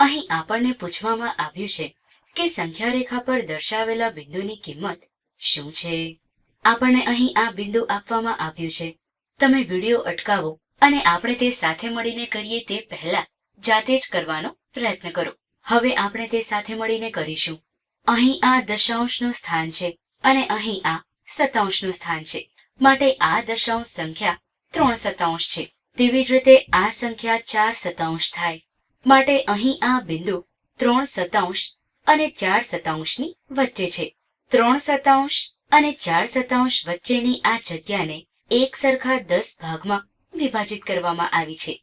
અહીં આપણને પૂછવામાં આવ્યું છે કે સંખ્યા રેખા પર દર્શાવેલા બિંદુની કિંમત શું છે? આપણને અહીં આ બિંદુ આપવામાં આવ્યું છે. તમે વીડિયો અટકાવો અને આપણે તે સાથે મળીને કરીએ તે પહેલા જાતે જ કરવાનો પ્રયત્ન કરો. હવે આપણે તે સાથે મળીને કરીશું. અહીં આ દશાંશનું સ્થાન છે અને અહીં આ સતાંશનું સ્થાન છે. માટે આ દશાંશ સંખ્યા ત્રણ સતાંશ છે. તેવી જ રીતે આ સંખ્યા ચાર સતાંશ થાય. માટે અહીં આ બિંદુ ત્રણ સતાંશ અને ચાર સતાંશની વચ્ચે છે. ત્રણ સતાંશ અને ચાર સતાંશ વચ્ચેની આ જગ્યાને એક સરખા દસ ભાગમાં વિભાજિત કરવામાં આવી છે.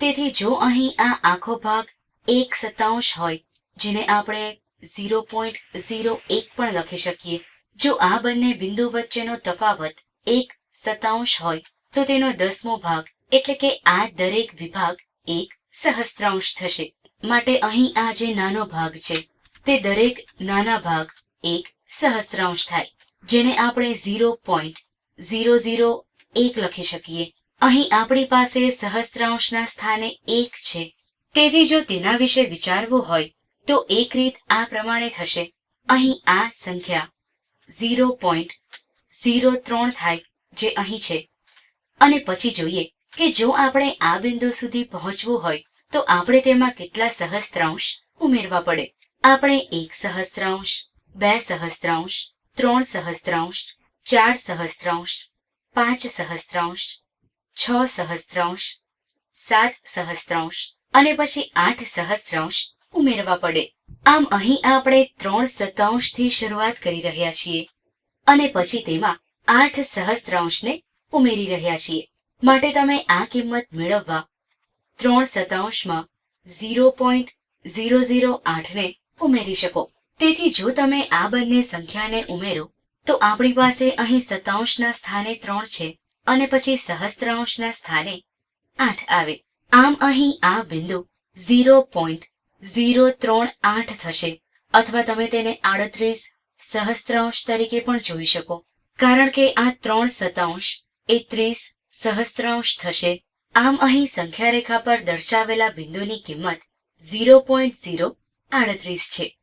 તેથી જો અહીં આ આખો ભાગ એક સતાંશ હોય, જેને આપણે ઝીરો પોઈન્ટ ઝીરો એક પણ લખી શકીએ, જો આ બંને બિંદુ વચ્ચેનો તફાવત એક સતાંશ હોય, તો તેનો દસમો ભાગ એટલે કે આ દરેક વિભાગ એક સહસ્ત્રાંશ થશે. માટે અહીં આ જે નાનો ભાગ છે, તે દરેક નાના ભાગ એક સહસ્ત્રાંશ થાય, જેને આપણે ઝીરો પોઈન્ટ ઝીરો ઝીરો એક લખી શકીએ. અહીં આપણી પાસે સહસ્ત્રાંશના સ્થાને એક છે. તેથી જો તેના વિશે વિચારવું હોય, તો એક રીત આ પ્રમાણે થશે. અહીં આ સંખ્યા ઝીરો પોઈન્ટ ઝીરો ત્રણ થાય, જે અહીં છે. અને પછી જોઈએ કે જો આપણે આ બિંદુ સુધી પહોંચવું હોય, તો આપણે તેમાં કેટલા સહસ્ત્રાંશ ઉમેરવા પડે? આપણે એક સહસ્ત્રાંશ, બે સહસ્ત્રાંશ, ત્રણ સહસ્ત્રાંશ, ચાર સહસ્ત્રાંશ, પાંચ સહસ્ત્રાંશ, છ સહસ્ત્રાંશ, સાત સહસ્ત્રાંશ અને પછી આઠ સહસ્ત્રાંશ ઉમેરવા પડે. આમ અહીં આપણે ત્રણ સતાંશથી શરૂઆત કરી રહ્યા છીએ અને પછી તેમાં આઠ સહસ્ત્રાંશને ઉમેરી રહ્યા છીએ. માટે તમે આ કિંમત મેળવવા ત્રણ સતાંશમાં ઝીરો પોઈન્ટ ઝીરો ઝીરો આઠને ઉમેરી શકો. તેથી જો તમે આ બંને સંખ્યાને ઉમેરો, તો આપણી પાસે અહીં સતાંશના સ્થાને ત્રણ છે અને પછી સહસ્ત્રાંશના સ્થાને આઠ આવે. આમ અહીં આ બિંદુ ઝીરો પોઈન્ટ ઝીરો ત્રણ આઠ થશે, અથવા તમે તેને આડત્રીસ સહસ્ત્રાંશ તરીકે પણ જોઈ શકો. કારણ કે આ ત્રણ સતાંશ એ ત્રીસ સહસ્ત્રાંશ થશે. આમ અહીં સંખ્યા રેખા પર દર્શાવેલા બિંદુની કિંમત ઝીરો પોઈન્ટ ઝીરો આડત્રીસ છે.